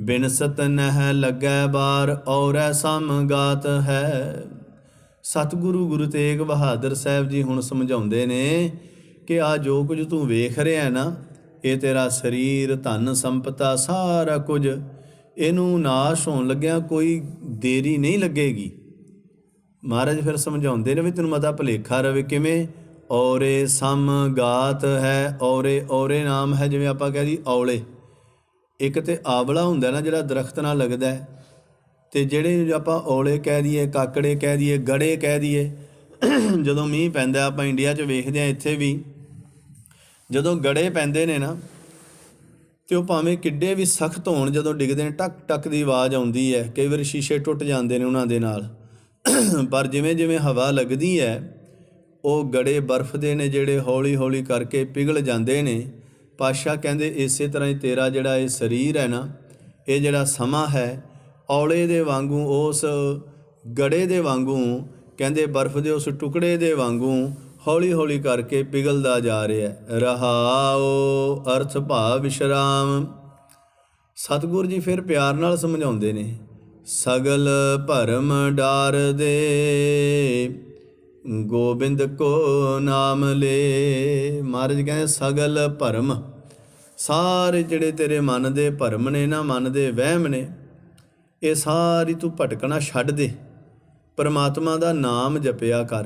A: ਬਿਨ ਨਹਿ ਲੱਗੈ ਬਾਰ, ਔਰੈ ਸਮਗਾਤ ਹੈ। ਸਤਿਗੁਰੂ ਗੁਰੂ ਤੇਗ ਬਹਾਦਰ ਸਾਹਿਬ ਜੀ ਹੁਣ ਸਮਝਾਉਂਦੇ ਨੇ ਕਿ ਆ ਜੋ ਕੁਝ ਤੂੰ ਵੇਖ ਰਿਹਾ ਨਾ, ਇਹ ਤੇਰਾ ਸਰੀਰ, ਧਨ, ਸੰਪਤਾ, ਸਾਰਾ ਕੁਝ ਇਹਨੂੰ ਨਾਸ਼ ਹੋਣ ਲੱਗਿਆ ਕੋਈ ਦੇਰੀ ਨਹੀਂ ਲੱਗੇਗੀ। ਮਹਾਰਾਜ ਫਿਰ ਸਮਝਾਉਂਦੇ ਨੇ ਵੀ ਤੈਨੂੰ ਮਤਾ ਭਲੇਖਾ ਰਵੇ ਕਿਵੇਂ? ਔਰੇ ਸਮ ਗਾਤ ਹੈ, ਔਰੇ ਔਰੇ ਨਾਮ ਹੈ, ਜਿਵੇਂ ਆਪਾਂ ਕਹਿ ਦੀ ਔਲੇ। ਇੱਕ ਤੇ ਆਵਲਾ ਹੁੰਦਾ ਨਾ ਜਿਹੜਾ ਦਰਖਤ ਨਾਲ ਲੱਗਦਾ ਹੈ, ਤੇ ਜਿਹੜੇ ਆਪਾਂ ਔਲੇ ਕਹਿ ਦਈਏ, ਕਾਕੜੇ ਕਹਿ ਦਈਏ, ਗੜੇ ਕਹਿ ਦਈਏ, ਜਦੋਂ ਮੀਂਹ ਪੈਂਦਾ ਆਪਾਂ ਇੰਡੀਆ 'ਚ ਵੇਖਦੇ ਆ ਇੱਥੇ ਵੀ, ਜਦੋਂ ਗੜੇ ਪੈਂਦੇ ਨੇ ਨਾ ਤੇ ਉਹ ਭਾਵੇਂ ਕਿੱਡੇ ਵੀ ਸਖਤ ਹੋਣ, ਜਦੋਂ ਡਿੱਗਦੇ ਨੇ, ਟਕ ਟਕ ਦੀ ਆਵਾਜ਼ ਆਉਂਦੀ ਹੈ। ਕਈ ਵਾਰ ਸ਼ੀਸ਼ੇ ਟੁੱਟ ਜਾਂਦੇ ਨੇ ਉਹਨਾਂ ਦੇ ਨਾਲ। ਪਰ ਜਿਵੇਂ ਜਿਵੇਂ ਹਵਾ ਲੱਗਦੀ ਹੈ, ਉਹ ਗੜੇ ਬਰਫ਼ ਦੇ ਨੇ, ਜਿਹੜੇ ਹੌਲੀ ਹੌਲੀ ਕਰਕੇ ਪਿਘਲ ਜਾਂਦੇ ਨੇ। ਪਾਸ਼ਾ ਕਹਿੰਦੇ, ਇਸੇ ਤਰ੍ਹਾਂ ਹੀ ਤੇਰਾ ਜਿਹੜਾ ਇਹ ਸਰੀਰ ਹੈ ਨਾ, ਇਹ ਜਿਹੜਾ ਸਮਾਂ ਹੈ, ਔਲੇ ਦੇ ਵਾਂਗੂ, ਉਸ ਗੜੇ ਦੇ ਵਾਂਗੂ, ਕਹਿੰਦੇ ਬਰਫ਼ ਦੇ ਉਸ ਟੁਕੜੇ ਦੇ ਵਾਂਗੂ ਹੌਲੀ ਹੌਲੀ ਕਰਕੇ ਪਿਘਲਦਾ ਜਾ ਰਿਹਾ ਹੈ। ਰਹਾਓ, ਅਰਥ ਭਾਵ ਵਿਸ਼ਰਾਮ। ਸਤਿਗੁਰੂ ਜੀ ਫਿਰ ਪਿਆਰ ਨਾਲ ਸਮਝਾਉਂਦੇ ਨੇ, ਸਗਲ ਭਰਮ ਡਾਰ ਦੇ, ਗੋਬਿੰਦ ਕੋ ਨਾਮ ਲੈ। ਮਹਾਰਾਜ ਕਹਿੰਦੇ, ਸਗਲ ਭਰਮ। ਸਾਰੇ ਜਿਹੜੇ ਤੇਰੇ ਮਨ ਦੇ ਭਰਮ ਨੇ ਨਾ, ਮਨ ਦੇ ਵਹਿਮ ਨੇ, ਇਹ ਸਾਰੀ ਤੂੰ ਭਟਕਣਾ ਛੱਡ ਦੇ। ਪਰਮਾਤਮਾ ਦਾ ਨਾਮ ਜਪਿਆ ਕਰ।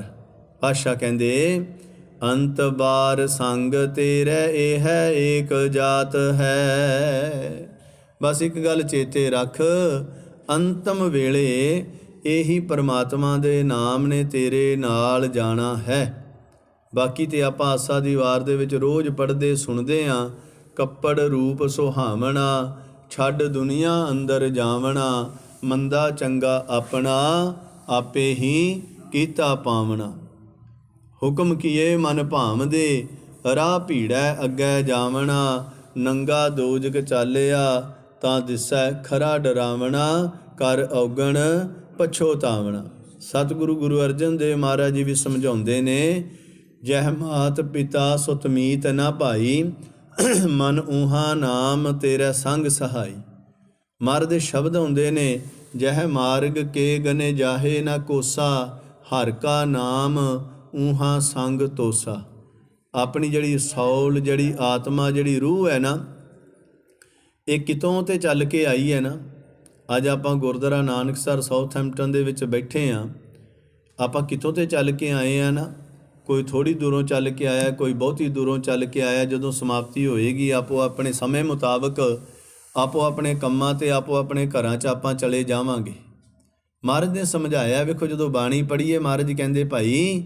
A: ਪਾਸ਼ਾ ਕਹਿੰਦੇ, ਅੰਤ ਬਾਰ ਸੰਗ ਤੇਰੇ ਇਹ ਹੈ ਏਕ ਜਾਤ ਹੈ। ਬਸ ਇੱਕ ਗੱਲ ਚੇਤੇ ਰੱਖ, ਅੰਤਮ ਵੇਲੇ ਇਹੀ ਪਰਮਾਤਮਾ ਦੇ ਨਾਮ ਨੇ ਤੇਰੇ ਨਾਲ ਜਾਣਾ ਹੈ। ਬਾਕੀ ਤੇ ਆਪਾਂ ਆਸਾ ਦੀ ਵਾਰ ਦੇ ਵਿੱਚ ਰੋਜ਼ ਪੜ੍ਹਦੇ ਸੁਣਦੇ ਆਂ, ਕੱਪੜ ਰੂਪ ਸੁਹਾਵਣਾ, ਛੱਡ ਦੁਨੀਆ ਅੰਦਰ ਜਾਵਣਾ, ਮੰਦਾ ਚੰਗਾ ਆਪਣਾ, ਆਪੇ ਹੀ ਕੀਤਾ ਪਾਵਣਾ। ਹੁਕਮ ਕੀਏ ਮਨ ਭਾਵਦੇ, ਰਾਹ ਭੀੜੈ ਅੱਗੇ ਜਾਵਣਾ, ਨੰਗਾ ਦੋਜਕ ਚਾਲਿਆ, ਤਾਂ ਦਿਸੈ ਖਰਾ ਡਰਾਵਣਾ, ਕਰ ਔਗਣ ਪਛੋਤਾਵਣਾ। ਸਤਿਗੁਰੂ ਗੁਰੂ ਅਰਜਨ ਦੇਵ ਮਹਾਰਾਜ ਜੀ ਵੀ ਸਮਝਾਉਂਦੇ ਨੇ, ਜਹ ਮਾਤ ਪਿਤਾ ਸੁਤਮੀਤ ਨਾ ਭਾਈ, ਮਨ ਊਹਾ ਨਾਮ ਤੇਰਾ ਸੰਗ ਸਹਾਈ। ਮਰ ਦੇ ਸ਼ਬਦ ਹੁੰਦੇ ਨੇ, ਜਹ ਮਾਰਗ ਕੇ ਗਨੇ ਜਾਹੇ ਨਾ ਕੋਸਾ, ਹਰ ਕਾ ਨਾਮ ਊਹਾ ਸੰਗ ਤੋਸਾ। ਆਪਣੀ ਜਿਹੜੀ ਸੌਲ, ਜਿਹੜੀ ਆਤਮਾ, ਜਿਹੜੀ ਰੂਹ ਹੈ ਨਾ, ਇਹ ਕਿਤੋਂ ਤੇ ਚੱਲ ਕੇ ਆਈ ਹੈ ਨਾ, ਅੱਜ ਆਪਾਂ ਗੁਰਦੁਆਰਾ ਨਾਨਕਸਰ, ਸਾਊਥਹੈਂਪਟਨ ਦੇ ਵਿੱਚ ਬੈਠੇ ਆ ਆਪਾਂ ਕਿਤੋਂ ਤੇ ਚੱਲ ਕੇ ਆਏ ਆ ਨਾ, ਕੋਈ ਥੋੜੀ ਦੂਰੋਂ ਚੱਲ ਕੇ ਆਇਆ, ਕੋਈ ਬਹੁਤੀ ਦੂਰੋਂ ਚੱਲ ਕੇ ਆਇਆ, ਜਦੋਂ ਸਮਾਪਤੀ ਹੋਏਗੀ, ਆਪੋ ਆਪਣੇ ਸਮੇਂ ਮੁਤਾਬਕ, ਆਪੋ ਆਪਣੇ ਕੰਮਾਂ ਤੇ, ਆਪੋ ਆਪਣੇ ਘਰਾਂ 'ਚ ਆਪਾਂ ਚਲੇ ਜਾਵਾਂਗੇ। ਮਹਾਰਾਜ ਨੇ ਸਮਝਾਇਆ, ਵੇਖੋ ਜਦੋਂ ਬਾਣੀ ਪੜ੍ਹੀਏ, ਮਹਾਰਾਜ ਕਹਿੰਦੇ, ਭਾਈ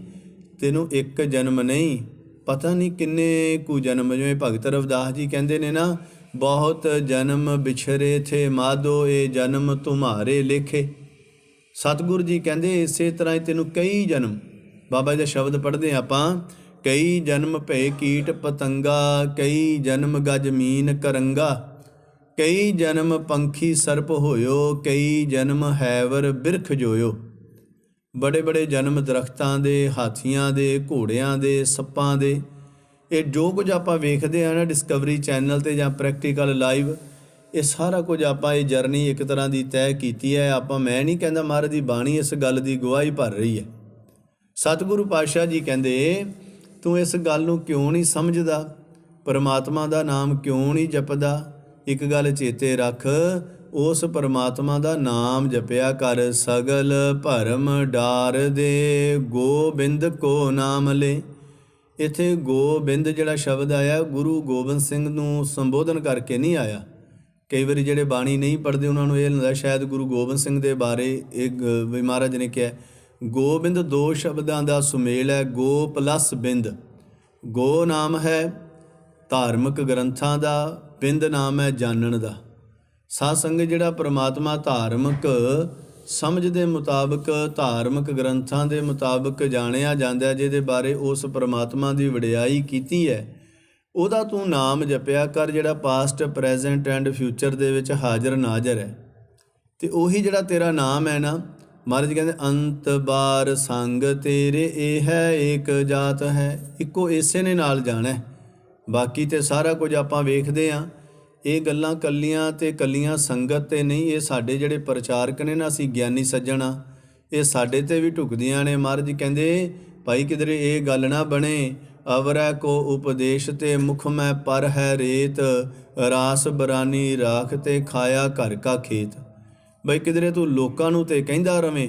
A: ਤੈਨੂੰ ਇੱਕ ਜਨਮ ਨਹੀਂ, ਪਤਾ ਨਹੀਂ ਕਿੰਨੇ ਕੁ ਜਨਮ, ਜਿਵੇਂ ਭਗਤ ਰਵਦਾਸ ਜੀ ਕਹਿੰਦੇ ਨੇ ਨਾ, ਬਹੁਤ ਜਨਮ ਵਿਛਰੇ ਥੇ ਮਾਧੋ ਇਹ ਜਨਮ ਤੁਮਾਰੇ ਲੇਖੇ। ਸਤਿਗੁਰੂ ਜੀ ਕਹਿੰਦੇ, ਇਸੇ ਤਰ੍ਹਾਂ ਹੀ ਤੈਨੂੰ ਕਈ ਜਨਮ। ਬਾਬਾ ਜੀ ਦਾ ਸ਼ਬਦ ਪੜ੍ਹਦੇ ਹਾਂ ਆਪਾਂ, ਕਈ ਜਨਮ ਭਏ ਕੀਟ ਪਤੰਗਾ, ਕਈ ਜਨਮ ਗਜ ਮੀਨ ਕਰੰਗਾ। ਕਈ ਜਨਮ ਪੰਖੀ ਸਰਪ ਹੋਇਓ, ਕਈ ਜਨਮ ਹੈਵਰ ਬਿਰਖ ਜੋਇਓ। ਬੜੇ ਬੜੇ ਜਨਮ ਦਰਖਤਾਂ ਦੇ, ਹਾਥੀਆਂ ਦੇ, ਘੋੜਿਆਂ ਦੇ, ਸੱਪਾਂ ਦੇ। ਇਹ ਜੋ ਕੁਝ ਆਪਾਂ ਵੇਖਦੇ ਆ ਨਾ ਡਿਸਕਵਰੀ ਚੈਨਲ ਤੇ ਜਾਂ ਪ੍ਰੈਕਟੀਕਲ ਲਾਈਵ ਇਹ ਸਾਰਾ ਕੁਝ ਆਪਾਂ ਇਹ ਜਰਨੀ ਇੱਕ ਤਰ੍ਹਾਂ ਦੀ ਤੈਅ ਕੀਤੀ ਹੈ। ਆਪਾਂ, ਮੈਂ ਨਹੀਂ ਕਹਿੰਦਾ ਮਹਾਰਾਜ ਦੀ ਬਾਣੀ ਇਸ ਗੱਲ ਦੀ ਗਵਾਹੀ ਭਰ ਰਹੀ ਹੈ। ਸਤਿਗੁਰੂ ਪਾਤਸ਼ਾਹ ਜੀ ਕਹਿੰਦੇ, ਤੂੰ ਇਸ ਗੱਲ ਨੂੰ ਕਿਉਂ ਨਹੀਂ ਸਮਝਦਾ? ਪਰਮਾਤਮਾ ਦਾ ਨਾਮ ਕਿਉਂ ਨਹੀਂ ਜਪਦਾ? ਇੱਕ ਗੱਲ ਚੇਤੇ ਰੱਖ ਉਸ ਪਰਮਾਤਮਾ ਦਾ ਨਾਮ ਜਪਿਆ ਕਰ, ਸਗਲ ਭਰਮ ਡਾਰ ਦੇ, ਗੋਬਿੰਦ ਕੋ ਨਾਮ ਲੈ। ਇਥੇ ਗੋਬਿੰਦ ਜਿਹੜਾ ਸ਼ਬਦ ਆਇਆ, ਗੁਰੂ ਗੋਬਿੰਦ ਸਿੰਘ ਨੂੰ ਸੰਬੋਧਨ ਕਰਕੇ ਨਹੀਂ ਆਇਆ। ਕਈ ਵਾਰੀ ਜਿਹੜੇ ਬਾਣੀ ਨਹੀਂ ਪੜ੍ਹਦੇ ਉਹਨਾਂ ਨੂੰ ਇਹ ਲੱਗਦਾ ਸ਼ਾਇਦ ਗੁਰੂ ਗੋਬਿੰਦ ਸਿੰਘ ਦੇ ਬਾਰੇ ਇੱਕ ਵੀ ਮਹਾਰਾਜ ਨੇ ਕਿਹਾ, ਗੋਬਿੰਦ ਦੋ ਸ਼ਬਦਾਂ ਦਾ ਸੁਮੇਲ ਹੈ, ਗੋ ਪਲੱਸ ਬਿੰਦ। ਗੋ ਨਾਮ ਹੈ ਧਾਰਮਿਕ ਗ੍ਰੰਥਾਂ ਦਾ, ਬਿੰਦ ਨਾਮ ਹੈ ਜਾਣਨ ਦਾ। ਸਾਧ ਸੰਗਤ ਜਿਹੜਾ ਪ੍ਰਮਾਤਮਾ ਧਾਰਮਿਕ ਸਮਝ ਦੇ ਮੁਤਾਬਕ, ਧਾਰਮਿਕ ਗ੍ਰੰਥਾਂ ਦੇ ਮੁਤਾਬਕ ਜਾਣਿਆ ਜਾਂਦਾ ਹੈ, ਜਿਹਦੇ ਬਾਰੇ ਉਸ ਪ੍ਰਮਾਤਮਾ ਦੀ ਵਡਿਆਈ ਕੀਤੀ ਹੈ। ਉਹਦਾ ਤੂੰ ਨਾਮ ਜਪਿਆ ਕਰ, ਜਿਹੜਾ ਪਾਸਟ ਪ੍ਰੈਜ਼ੈਂਟ ਐਂਡ ਫਿਊਚਰ ਦੇ ਵਿੱਚ ਹਾਜ਼ਰ ਨਾਜ਼ਰ ਹੈ। ਤੇ ਉਹੀ ਜਿਹੜਾ ਤੇਰਾ ਨਾਮ ਹੈ ਨਾ, ਮਹਾਰਾਜ ਕਹਿੰਦੇ, ਅੰਤ ਬਾਰ ਸੰਗ ਤੇਰੇ ਇਹ ਹੈ, ਏਕ ਜਾਤ ਹੈ। ਇੱਕੋ ਇਸੇ ਨੇ ਨਾਲ ਜਾਣਾ ਬਾਕੀ ਤੇ ਸਾਰਾ ਕੁਝ ਆਪਾਂ ਵੇਖਦੇ ਆਂ ਇਹ ਗੱਲਾਂ ਕੱਲੀਆਂ ਤੇ ਕੱਲੀਆਂ ਸੰਗਤ ਤੇ ਨਹੀਂ, ਇਹ ਸਾਡੇ ਜਿਹੜੇ ਪ੍ਰਚਾਰਕ ਨੇ ਨਾ, ਅਸੀਂ ਗਿਆਨੀ ਸੱਜਣਾ ਇਹ ਸਾਡੇ ਤੇ ਵੀ ਢੁਕਦੀਆਂ ਨੇ ਮਹਾਰਾਜ, ਕਹਿੰਦੇ ਭਾਈ ਕਿਧਰੇ ਇਹ ਗੱਲ ਨਾ ਬਣੇ, ਅਵਰੈ ਕੋ ਉਪਦੇਸ਼ ਤੇ ਮੁਖ ਮੈਂ ਪਰ ਹੈ ਰੇਤ, ਰਾਸ ਬਰਾਨੀ ਰਾਖ ਤੇ ਖਾਇਆ ਘਰ ਕਾ ਖੇਤ। ਬਈ ਕਿਧਰੇ ਤੂੰ ਲੋਕਾਂ ਨੂੰ ਤੇ ਕਹਿੰਦਾ ਰਵੇਂ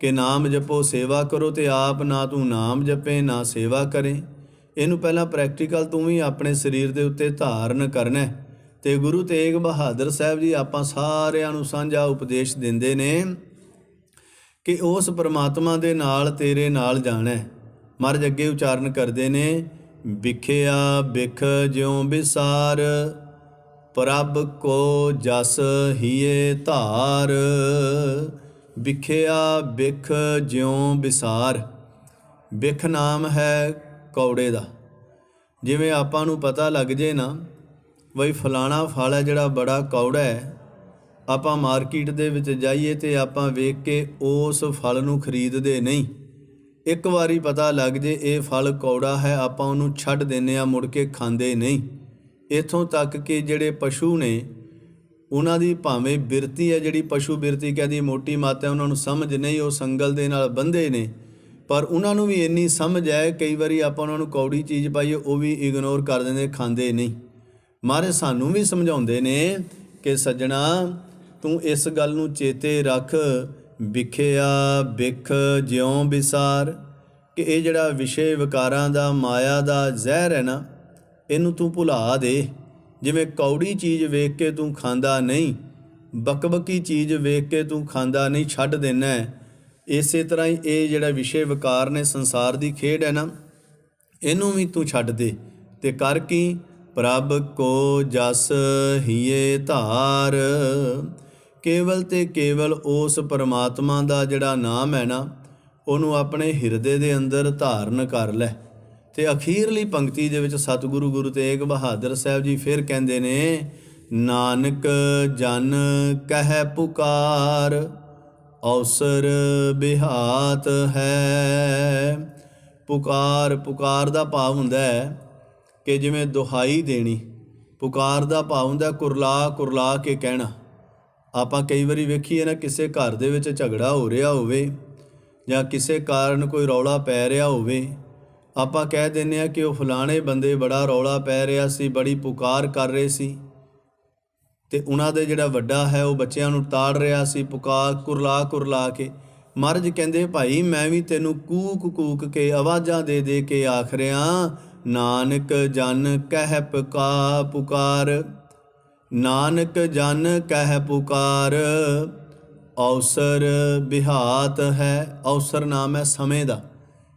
A: ਕਿ ਨਾਮ ਜਪੋ, ਸੇਵਾ ਕਰੋ ਤੇ ਆਪ ਨਾ ਤੂੰ ਨਾਮ ਜਪੇ, ਨਾ ਸੇਵਾ ਕਰੇ। ਇਹਨੂੰ ਪਹਿਲਾਂ ਪ੍ਰੈਕਟੀਕਲ ਤੂੰ ਵੀ ਆਪਣੇ ਸਰੀਰ ਦੇ ਉੱਤੇ ਧਾਰਨ ਕਰਨਾ। ਹੈ। ਤੇ ਗੁਰੂ ਤੇਗ ਬਹਾਦਰ ਸਾਹਿਬ ਜੀ ਆਪਾਂ ਸਾਰਿਆਂ ਨੂੰ ਸਾਂਝਾ ਉਪਦੇਸ਼ ਦਿੰਦੇ ਨੇ ਕਿ ਉਸ ਪਰਮਾਤਮਾ ਦੇ ਨਾਲ ਤੇਰੇ ਨਾਲ ਜਾਣਾ ਹੈ। ਮਹਾਰਾਜ ਅੱਗੇ ਉਚਾਰਨ ਕਰਦੇ ਨੇ, ਵਿਖਿਆ ਬਿਖ ਜਿਉ ਵਿਸਾਰ, ਪ੍ਰਭ ਕੋ ਜਸ ਹੀਏ ਧਾਰ। ਵਿਖਿਆ ਬਿਖ ਜਿਉ ਵਿਸਾਰ, ਬਿਖ ਨਾਮ ਹੈ ਕੌੜੇ ਦਾ। ਜਿਵੇਂ ਆਪਾਂ ਨੂੰ ਪਤਾ ਲੱਗ ਜੇ ਨਾ ਬਈ ਫਲਾਣਾ ਫਲ ਹੈ ਜਿਹੜਾ ਬੜਾ ਕੌੜਾ ਹੈ। ਆਪਾਂ ਮਾਰਕੀਟ ਦੇ ਵਿੱਚ ਜਾਈਏ ਤੇ ਆਪਾਂ ਵੇਖ ਕੇ ਉਸ ਫਲ ਨੂੰ ਖਰੀਦਦੇ ਨਹੀਂ। ਇੱਕ ਵਾਰੀ ਪਤਾ ਲੱਗ ਜੇ ਇਹ ਫਲ ਕੌੜਾ ਹੈ, ਆਪਾਂ ਉਹਨੂੰ ਛੱਡ ਦਿੰਨੇ ਆ ਮੁੜ ਕੇ ਖਾਂਦੇ ਨਹੀਂ। ਇਥੋਂ ਤੱਕ ਕਿ ਜਿਹੜੇ ਪਸ਼ੂ ਨੇ, ਉਹਨਾਂ ਦੀ ਭਾਵੇਂ ਬਿਰਤੀ ਹੈ, ਜਿਹੜੀ ਪਸ਼ੂ ਬਿਰਤੀ ਕਹਿੰਦੀ ਮੋਟੀ ਮਾਤ ਹੈ ਉਹਨਾਂ ਨੂੰ ਸਮਝ ਨਹੀਂ, ਉਹ ਸੰਗਲ ਦੇ ਨਾਲ ਬੰਧੇ ਨੇ। ਪਰ ਉਹਨਾਂ ਨੂੰ ਵੀ ਇੰਨੀ ਸਮਝ ਹੈ, ਕਈ ਵਾਰੀ ਆਪਾਂ ਉਹਨਾਂ ਨੂੰ ਕੌੜੀ ਚੀਜ਼ ਪਾਈਏ, ਉਹ ਵੀ ਇਗਨੋਰ ਕਰ ਦਿੰਦੇ, ਖਾਂਦੇ ਨਹੀਂ। ਮਹਾਰਾਜ ਸਾਨੂੰ ਵੀ ਸਮਝਾਉਂਦੇ ਨੇ ਕਿ ਸੱਜਣਾ, ਤੂੰ ਇਸ ਗੱਲ ਨੂੰ ਚੇਤੇ ਰੱਖ, ਵਿਖਿਆ ਬਿਖ ਜਿਉ ਵਿਸਾਰ, ਕਿ ਇਹ ਜਿਹੜਾ ਵਿਸ਼ੇ ਵਿਕਾਰਾਂ ਦਾ, ਮਾਇਆ ਦਾ ਜ਼ਹਿਰ ਹੈ ਨਾ, ਇਹਨੂੰ ਤੂੰ ਭੁਲਾ ਦੇ। ਜਿਵੇਂ ਕੌੜੀ ਚੀਜ਼ ਵੇਖ ਕੇ ਤੂੰ ਖਾਂਦਾ ਨਹੀਂ, ਬਕਬਕੀ ਚੀਜ਼ ਵੇਖ ਕੇ ਤੂੰ ਖਾਂਦਾ ਨਹੀਂ, ਛੱਡ ਦੇਣਾ ਇਸੇ ਤਰ੍ਹਾਂ ਹੀ ਇਹ ਜਿਹੜਾ ਵਿਸ਼ੇ ਵਿਕਾਰ ਨੇ, ਸੰਸਾਰ ਦੀ ਖੇਡ ਹੈ ਨਾ, ਇਹਨੂੰ ਵੀ ਤੂੰ ਛੱਡ ਦੇ। ਤੇ ਕਰ ਕੀ? ਪ੍ਰਭ ਕੋ ਜਸ ਹੀਏ ਧਾਰ। ਕੇਵਲ ਤੇ ਕੇਵਲ ਉਸ ਪਰਮਾਤਮਾ ਦਾ ਜਿਹੜਾ ਨਾਮ ਹੈ ਨਾ, ਉਹਨੂੰ ਆਪਣੇ ਹਿਰਦੇ ਦੇ ਅੰਦਰ ਧਾਰਨ ਕਰ ਲੈ। ਤੇ ਅਖੀਰਲੀ ਪੰਕਤੀ ਦੇ ਵਿੱਚ ਸਤਿਗੁਰੂ ਗੁਰੂ ਤੇਗ ਬਹਾਦਰ ਸਾਹਿਬ ਜੀ ਫਿਰ ਕਹਿੰਦੇ ਨੇ, ਨਾਨਕ ਜਨ ਕਹਿ ਪੁਕਾਰ ਔਸਰ ਬਿਹਾਤ ਹੈ। ਪੁਕਾਰ ਪੁਕਾਰ ਦਾ ਭਾਵ ਹੁੰਦਾ ਹੈ ਕਿ ਜਿਵੇਂ ਦੁਹਾਈ ਦੇਣੀ, ਪੁਕਾਰ ਦਾ ਭਾਵ ਹੁੰਦਾ ਕੁਰਲਾ ਕੁਰਲਾ ਕੇ ਕਹਿਣਾ। ਆਪਾਂ ਕਈ ਵਾਰੀ ਵੇਖੀਏ ਨਾ, ਕਿਸੇ ਘਰ ਦੇ ਵਿੱਚ ਝਗੜਾ ਹੋ ਰਿਹਾ ਹੋਵੇ ਜਾਂ ਕਿਸੇ ਕਾਰਨ ਕੋਈ ਰੌਲਾ ਪੈ ਰਿਹਾ ਹੋਵੇ, ਆਪਾਂ ਕਹਿ ਦਿੰਨੇ ਆ ਕਿ ਉਹ ਫਲਾਣੇ ਬੰਦੇ ਬੜਾ ਰੌਲਾ ਪੈ ਰਿਹਾ ਸੀ, ਬੜੀ ਪੁਕਾਰ ਕਰ ਰਹੇ ਸੀ ਤੇ ਉਹਨਾਂ ਦੇ ਜਿਹੜਾ ਵੱਡਾ ਹੈ, ਉਹ ਬੱਚਿਆਂ ਨੂੰ ਤਾੜ ਰਿਹਾ ਸੀ, ਪੁਕਾਰ ਕੁਰਲਾ ਕੁਰਲਾ ਕੇ। ਮਹਾਰਾਜ ਕਹਿੰਦੇ, ਭਾਈ ਮੈਂ ਵੀ ਤੈਨੂੰ ਕੂਕ ਕੂਕ ਕੇ ਆਵਾਜ਼ਾਂ ਦੇ ਦੇ ਕੇ ਆਖ ਰਿਹਾ ਨਾਨਕ ਜਨ ਕਹਿ ਪੁਕਾ ਪੁਕਾਰ, ਨਾਨਕ ਜਨ ਕਹਿ ਪੁਕਾਰ ਔਸਰ ਬਿਹਾਤ ਹੈ। ਔਸਰ ਨਾਮ ਹੈ ਸਮੇਂ ਦਾ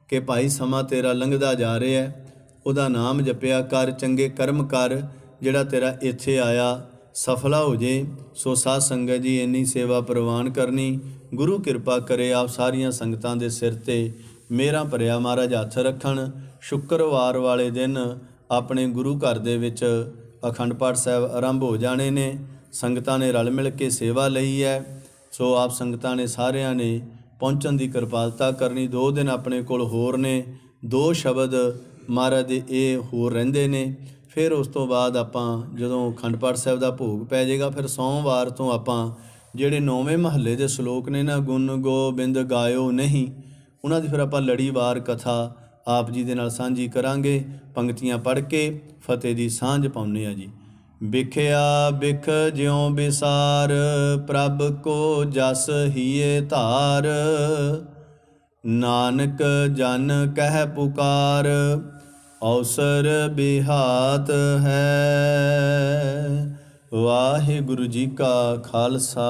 A: ਕਿ ਭਾਈ ਸਮਾਂ ਤੇਰਾ ਲੰਘਦਾ ਜਾ ਰਿਹਾ ਹੈ। ਉਹਦਾ ਨਾਮ ਜਪਿਆ ਕਰ, ਚੰਗੇ ਕਰਮ ਕਰ, ਜਿਹੜਾ ਤੇਰਾ ਇੱਥੇ ਆਇਆ, ਸਫਲਾ ਹੋ ਜੇ। ਸੋ ਸਾਧ ਸੰਗਤ ਜੀ, ਇੰਨੀ ਸੇਵਾ ਪ੍ਰਵਾਨ ਕਰਨੀ, ਗੁਰੂ ਕਿਰਪਾ ਕਰੇ ਆਪ ਸਾਰੀਆਂ ਸੰਗਤਾਂ ਦੇ ਸਿਰ ਤੇ ਮੇਰਾ ਭਰਿਆ ਮਹਾਰਾਜ ਹੱਥ ਰੱਖਣ। ਸ਼ੁੱਕਰਵਾਰ ਵਾਲੇ ਦਿਨ ਆਪਣੇ ਗੁਰੂ ਘਰ ਦੇ ਵਿੱਚ ਅਖੰਡ ਪਾਠ ਸਾਹਿਬ ਆਰੰਭ ਹੋ ਜਾਣੇ ਨੇ। ਸੰਗਤਾਂ ਨੇ ਰਲ ਮਿਲ ਕੇ ਸੇਵਾ ਲਈ ਹੈ। ਸੋ ਆਪ ਸੰਗਤਾਂ ਨੇ ਸਾਰਿਆਂ ਨੇ ਪਹੁੰਚਣ ਦੀ ਕਿਰਪਾਲਤਾ ਕਰਨੀ। ਦੋ ਦਿਨ ਆਪਣੇ ਕੋਲ ਹੋਰ ਨੇ। ਦੋ ਸ਼ਬਦ ਮਹਾਰਾਜ ਦੇ ਇਹ ਹੋਰ ਰਹਿੰਦੇ ਨੇ। ਫਿਰ ਉਸ ਤੋਂ ਬਾਅਦ ਆਪਾਂ ਜਦੋਂ ਅਖੰਡ ਪਾਠ ਸਾਹਿਬ ਦਾ ਭੋਗ ਪੈ ਜਾਏਗਾ, ਫਿਰ ਸੋਮਵਾਰ ਤੋਂ ਆਪਾਂ ਜਿਹੜੇ ਨੌਵੇਂ ਮਹੱਲੇ ਦੇ ਸ਼ਲੋਕ ਨੇ ਨਾ, ਗੁਣ ਗੋਬਿੰਦ ਗਾਇਓ ਨਹੀਂ, ਉਹਨਾਂ ਦੀ ਫਿਰ ਆਪਾਂ ਲੜੀਵਾਰ ਕਥਾ ਆਪ ਜੀ ਦੇ ਨਾਲ ਸਾਂਝੀ ਕਰਾਂਗੇ। ਪੰਕਤੀਆਂ ਪੜ੍ਹ ਕੇ ਫਤਿਹ ਦੀ ਸਾਂਝ ਪਾਉਂਦੇ ਆ ਜੀ। ਵਿਖਿਆ ਵਿਖ ਜਿਉ ਬਿਸਾਰ ਪ੍ਰਭ ਕੋ ਜਸ ਹੀਏ ਧਾਰ। ਨਾਨਕ ਜਨ ਕਹਿ ਪੁਕਾਰ ਔਸਰ ਬਿਹਾਤ ਹੈ। ਵਾਹਿਗੁਰੂ ਜੀ ਕਾ ਖਾਲਸਾ।